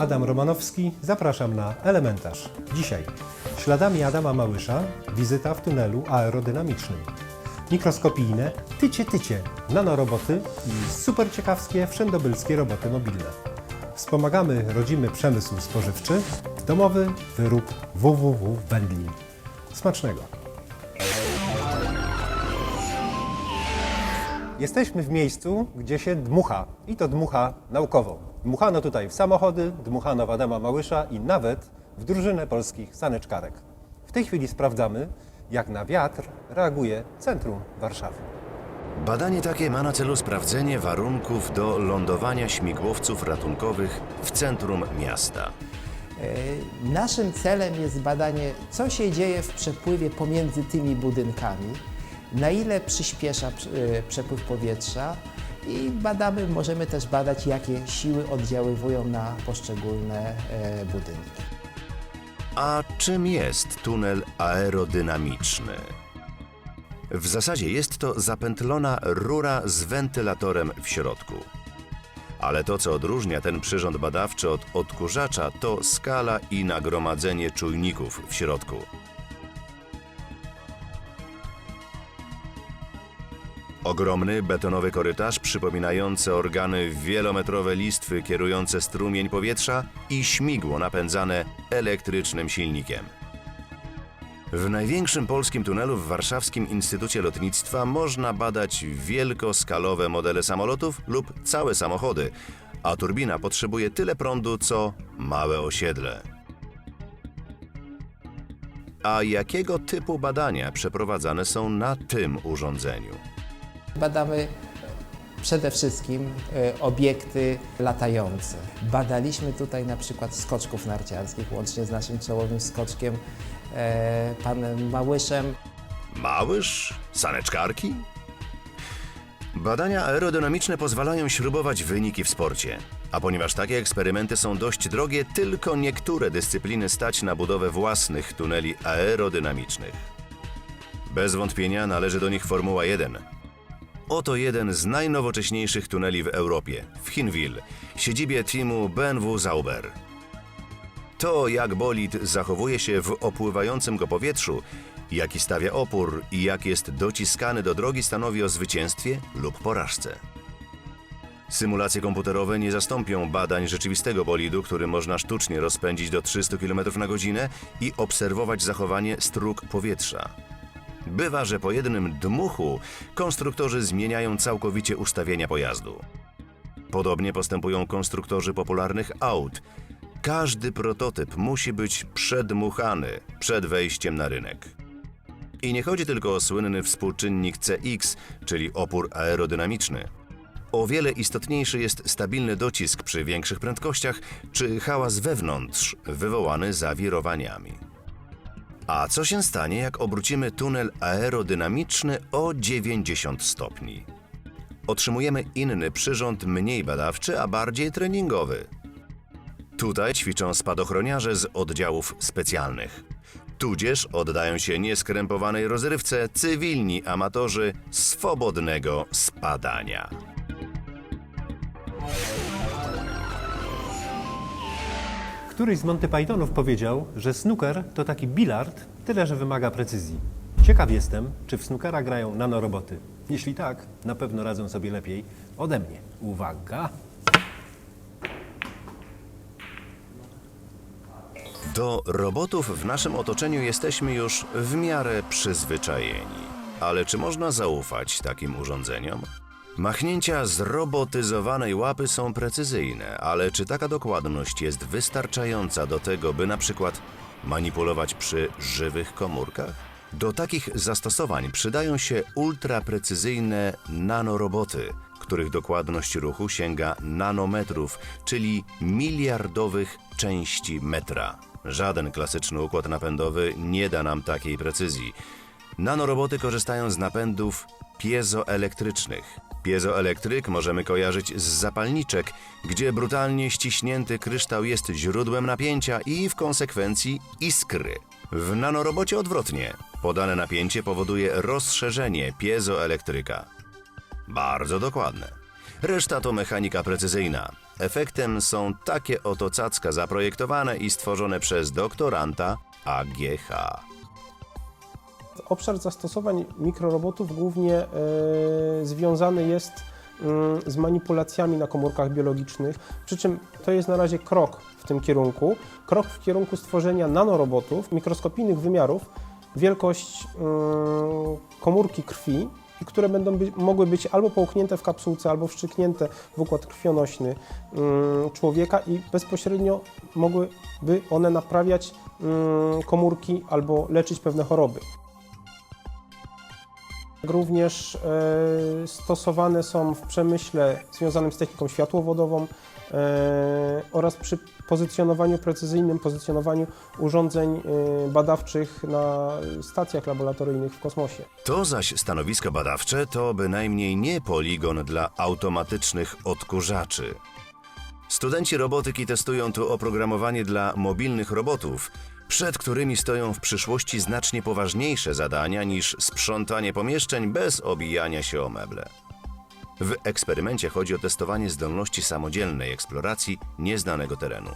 Adam Romanowski, zapraszam na Elementarz. Dzisiaj śladami Adama Małysza wizyta w tunelu aerodynamicznym. Mikroskopijne tycie-tycie nanoroboty i super ciekawskie wszędobylskie roboty mobilne. Wspomagamy rodzimy przemysł spożywczy, domowy wyrób www Wędlin. Smacznego! Jesteśmy w miejscu, gdzie się dmucha i to dmucha naukowo. Dmuchano tutaj w samochody, dmuchano w Adama Małysza i nawet w drużynę polskich saneczkarek. W tej chwili sprawdzamy, jak na wiatr reaguje centrum Warszawy. Badanie takie ma na celu sprawdzenie warunków do lądowania śmigłowców ratunkowych w centrum miasta. E, Naszym celem jest badanie, co się dzieje w przepływie pomiędzy tymi budynkami, na ile przyspiesza e, przepływ powietrza i badamy, możemy też badać, jakie siły oddziaływują na poszczególne e, budynki. A czym jest tunel aerodynamiczny? W zasadzie jest to zapętlona rura z wentylatorem w środku. Ale to, co odróżnia ten przyrząd badawczy od odkurzacza, to skala i nagromadzenie czujników w środku. Ogromny betonowy korytarz przypominający organy wielometrowe listwy kierujące strumień powietrza i śmigło napędzane elektrycznym silnikiem. W największym polskim tunelu w Warszawskim Instytucie Lotnictwa można badać wielkoskalowe modele samolotów lub całe samochody, a turbina potrzebuje tyle prądu co małe osiedle. A jakiego typu badania przeprowadzane są na tym urządzeniu? Badamy przede wszystkim e, obiekty latające. Badaliśmy tutaj na przykład skoczków narciarskich, łącznie z naszym czołowym skoczkiem, e, panem Małyszem. Małyż? Saneczkarki? Badania aerodynamiczne pozwalają śrubować wyniki w sporcie. A ponieważ takie eksperymenty są dość drogie, tylko niektóre dyscypliny stać na budowę własnych tuneli aerodynamicznych. Bez wątpienia należy do nich Formuła 1. Oto jeden z najnowocześniejszych tuneli w Europie, w Hinwil, siedzibie teamu BMW Sauber. To, jak bolid zachowuje się w opływającym go powietrzu, jaki stawia opór i jak jest dociskany do drogi, stanowi o zwycięstwie lub porażce. Symulacje komputerowe nie zastąpią badań rzeczywistego bolidu, który można sztucznie rozpędzić do 300 km na godzinę i obserwować zachowanie strug powietrza. Bywa, że po jednym dmuchu konstruktorzy zmieniają całkowicie ustawienia pojazdu. Podobnie postępują konstruktorzy popularnych aut. Każdy prototyp musi być przedmuchany przed wejściem na rynek. I nie chodzi tylko o słynny współczynnik CX, czyli opór aerodynamiczny. O wiele istotniejszy jest stabilny docisk przy większych prędkościach czy hałas wewnątrz wywołany zawirowaniami. A co się stanie, jak obrócimy tunel aerodynamiczny o 90 stopni? Otrzymujemy inny przyrząd mniej badawczy, a bardziej treningowy. Tutaj ćwiczą spadochroniarze z oddziałów specjalnych. Tudzież oddają się nieskrępowanej rozrywce cywilni amatorzy swobodnego spadania. Któryś z Monty Pythonów powiedział, że snooker to taki bilard, tyle że wymaga precyzji. Ciekaw jestem, czy w snookera grają nanoroboty. Jeśli tak, na pewno radzą sobie lepiej ode mnie. Uwaga! Do robotów w naszym otoczeniu jesteśmy już w miarę przyzwyczajeni. Ale czy można zaufać takim urządzeniom? Machnięcia zrobotyzowanej łapy są precyzyjne, ale czy taka dokładność jest wystarczająca do tego, by na przykład manipulować przy żywych komórkach? Do takich zastosowań przydają się ultraprecyzyjne nanoroboty, których dokładność ruchu sięga nanometrów, czyli miliardowych części metra. Żaden klasyczny układ napędowy nie da nam takiej precyzji. Nanoroboty korzystają z napędów piezoelektrycznych. Piezoelektryk możemy kojarzyć z zapalniczek, gdzie brutalnie ściśnięty kryształ jest źródłem napięcia i w konsekwencji iskry. W nanorobocie odwrotnie. Podane napięcie powoduje rozszerzenie piezoelektryka. Bardzo dokładne. Reszta to mechanika precyzyjna. Efektem są takie oto cacka zaprojektowane i stworzone przez doktoranta AGH. Obszar zastosowań mikrorobotów głównie e, związany jest mm, z manipulacjami na komórkach biologicznych, przy czym to jest na razie krok w tym kierunku, krok w kierunku stworzenia nanorobotów mikroskopijnych wymiarów, wielkość mm, komórki krwi, i które będą być, mogły być albo połknięte w kapsułce, albo wszczyknięte w układ krwionośny mm, człowieka i bezpośrednio mogłyby one naprawiać mm, komórki albo leczyć pewne choroby. Również e, stosowane są w przemyśle związanym z techniką światłowodową e, oraz przy pozycjonowaniu precyzyjnym, pozycjonowaniu urządzeń e, badawczych na stacjach laboratoryjnych w kosmosie. To zaś stanowisko badawcze to bynajmniej nie poligon dla automatycznych odkurzaczy. Studenci robotyki testują tu oprogramowanie dla mobilnych robotów, przed którymi stoją w przyszłości znacznie poważniejsze zadania niż sprzątanie pomieszczeń bez obijania się o meble. W eksperymencie chodzi o testowanie zdolności samodzielnej eksploracji nieznanego terenu.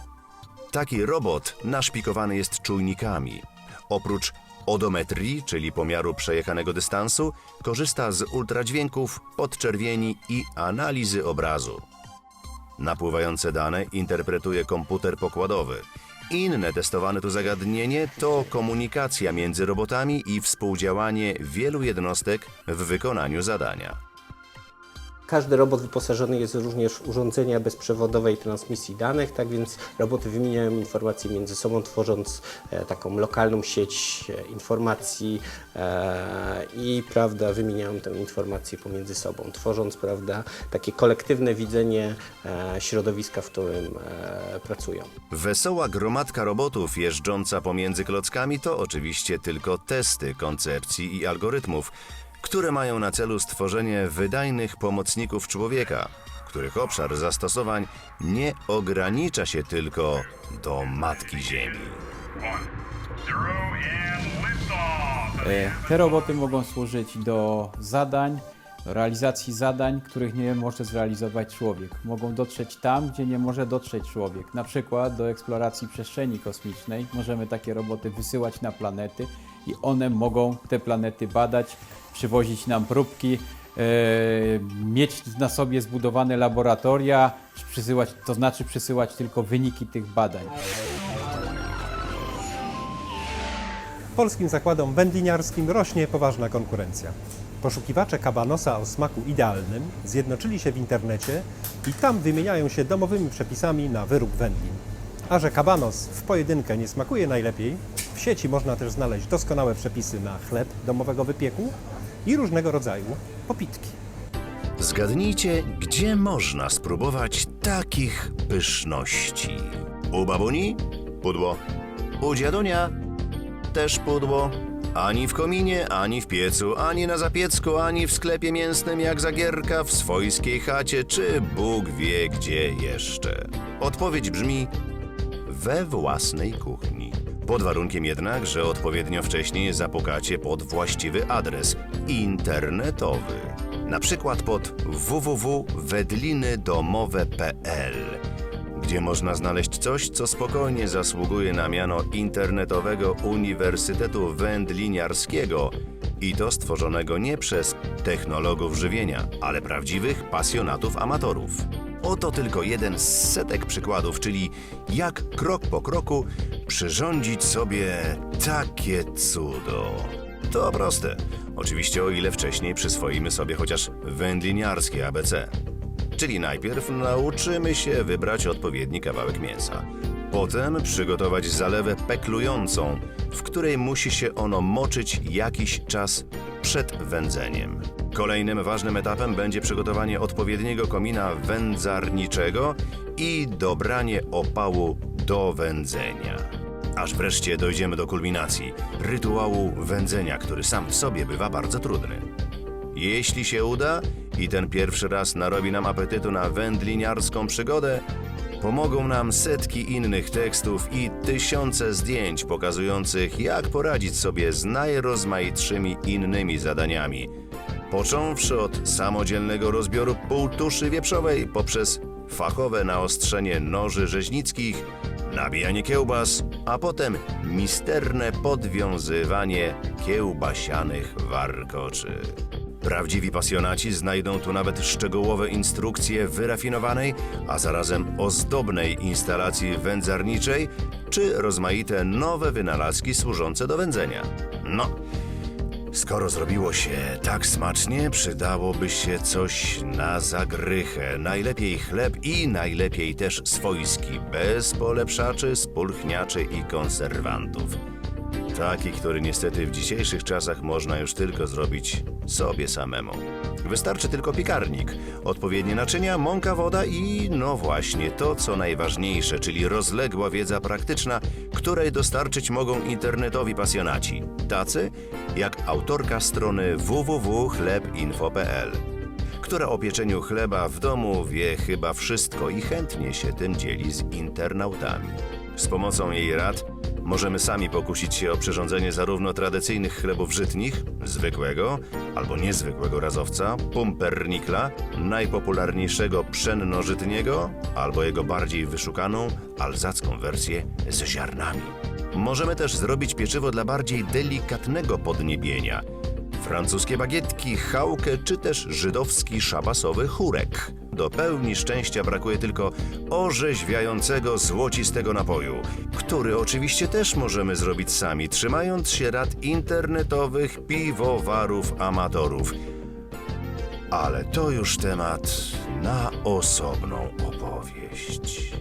Taki robot naszpikowany jest czujnikami. Oprócz odometrii, czyli pomiaru przejechanego dystansu, korzysta z ultradźwięków, podczerwieni i analizy obrazu. Napływające dane interpretuje komputer pokładowy. Inne testowane tu zagadnienie to komunikacja między robotami i współdziałanie wielu jednostek w wykonaniu zadania. Każdy robot wyposażony jest również w urządzenia bezprzewodowej transmisji danych, tak więc roboty wymieniają informacje między sobą, tworząc e, taką lokalną sieć e, informacji e, i prawda, wymieniają tę informację pomiędzy sobą, tworząc prawda, takie kolektywne widzenie środowiska, w którym pracują. Wesoła gromadka robotów jeżdżąca pomiędzy klockami to oczywiście tylko testy koncepcji i algorytmów, które mają na celu stworzenie wydajnych pomocników człowieka, których obszar zastosowań nie ogranicza się tylko do Matki Ziemi. E, Te roboty mogą służyć do zadań, do realizacji zadań, których nie może zrealizować człowiek. Mogą dotrzeć tam, gdzie nie może dotrzeć człowiek. Na przykład do eksploracji przestrzeni kosmicznej możemy takie roboty wysyłać na planety i one mogą te planety badać, przywozić nam próbki, e, mieć na sobie zbudowane laboratoria, przysyłać, to znaczy przysyłać tylko wyniki tych badań. Polskim zakładom wędliniarskim rośnie poważna konkurencja. Poszukiwacze kabanosa o smaku idealnym zjednoczyli się w internecie i tam wymieniają się domowymi przepisami na wyrób wędlin. A że kabanos w pojedynkę nie smakuje najlepiej, w sieci można też znaleźć doskonałe przepisy na chleb domowego wypieku i różnego rodzaju popitki. Zgadnijcie, gdzie można spróbować takich pyszności. U babuni? Pudło. U dziadunia? Też pudło. Ani w kominie, ani w piecu, ani na zapiecku, ani w sklepie mięsnym jak Zagierka, w swojskiej chacie, czy Bóg wie gdzie jeszcze. Odpowiedź brzmi we własnej kuchni. Pod warunkiem jednak, że odpowiednio wcześniej zapukacie pod właściwy adres internetowy. Na przykład pod www.wedlinydomowe.pl, gdzie można znaleźć coś, co spokojnie zasługuje na miano internetowego Uniwersytetu Wędliniarskiego i to stworzonego nie przez technologów żywienia, ale prawdziwych pasjonatów amatorów. Oto tylko jeden z setek przykładów, czyli jak krok po kroku przyrządzić sobie takie cudo. To proste. Oczywiście o ile wcześniej przyswoimy sobie chociaż wędliniarskie ABC. Czyli najpierw nauczymy się wybrać odpowiedni kawałek mięsa. Potem przygotować zalewę peklującą, w której musi się ono moczyć jakiś czas przed wędzeniem. Kolejnym ważnym etapem będzie przygotowanie odpowiedniego komina wędzarniczego i dobranie opału do wędzenia. Aż wreszcie dojdziemy do kulminacji rytuału wędzenia, który sam w sobie bywa bardzo trudny. Jeśli się uda i ten pierwszy raz narobi nam apetytu na wędliniarską przygodę, pomogą nam setki innych tekstów i tysiące zdjęć pokazujących, jak poradzić sobie z najrozmaitszymi innymi zadaniami. Począwszy od samodzielnego rozbioru półtuszy wieprzowej poprzez fachowe naostrzenie noży rzeźnickich, nabijanie kiełbas, a potem misterne podwiązywanie kiełbasianych warkoczy. Prawdziwi pasjonaci znajdą tu nawet szczegółowe instrukcje wyrafinowanej, a zarazem ozdobnej instalacji wędzarniczej, czy rozmaite nowe wynalazki służące do wędzenia. No, Skoro zrobiło się tak smacznie, przydałoby się coś na zagrychę. Najlepiej chleb i najlepiej też swojski, bez polepszaczy, spulchniaczy i konserwantów. Taki, który niestety w dzisiejszych czasach można już tylko zrobić sobie samemu. Wystarczy tylko piekarnik, odpowiednie naczynia, mąka, woda i no właśnie to, co najważniejsze, czyli rozległa wiedza praktyczna, której dostarczyć mogą internetowi pasjonaci. Tacy jak autorka strony www.chlebinfo.pl która o pieczeniu chleba w domu wie chyba wszystko i chętnie się tym dzieli z internautami. Z pomocą jej rad możemy sami pokusić się o przyrządzenie zarówno tradycyjnych chlebów żytnich, zwykłego albo niezwykłego razowca, pumpernikla, najpopularniejszego pszenno-żytniego albo jego bardziej wyszukaną, alzacką wersję z ziarnami. Możemy też zrobić pieczywo dla bardziej delikatnego podniebienia – francuskie bagietki, chałkę czy też żydowski szabasowy churek. Do pełni szczęścia brakuje tylko orzeźwiającego złocistego napoju, który oczywiście też możemy zrobić sami, trzymając się rad internetowych piwowarów amatorów. Ale to już temat na osobną opowieść.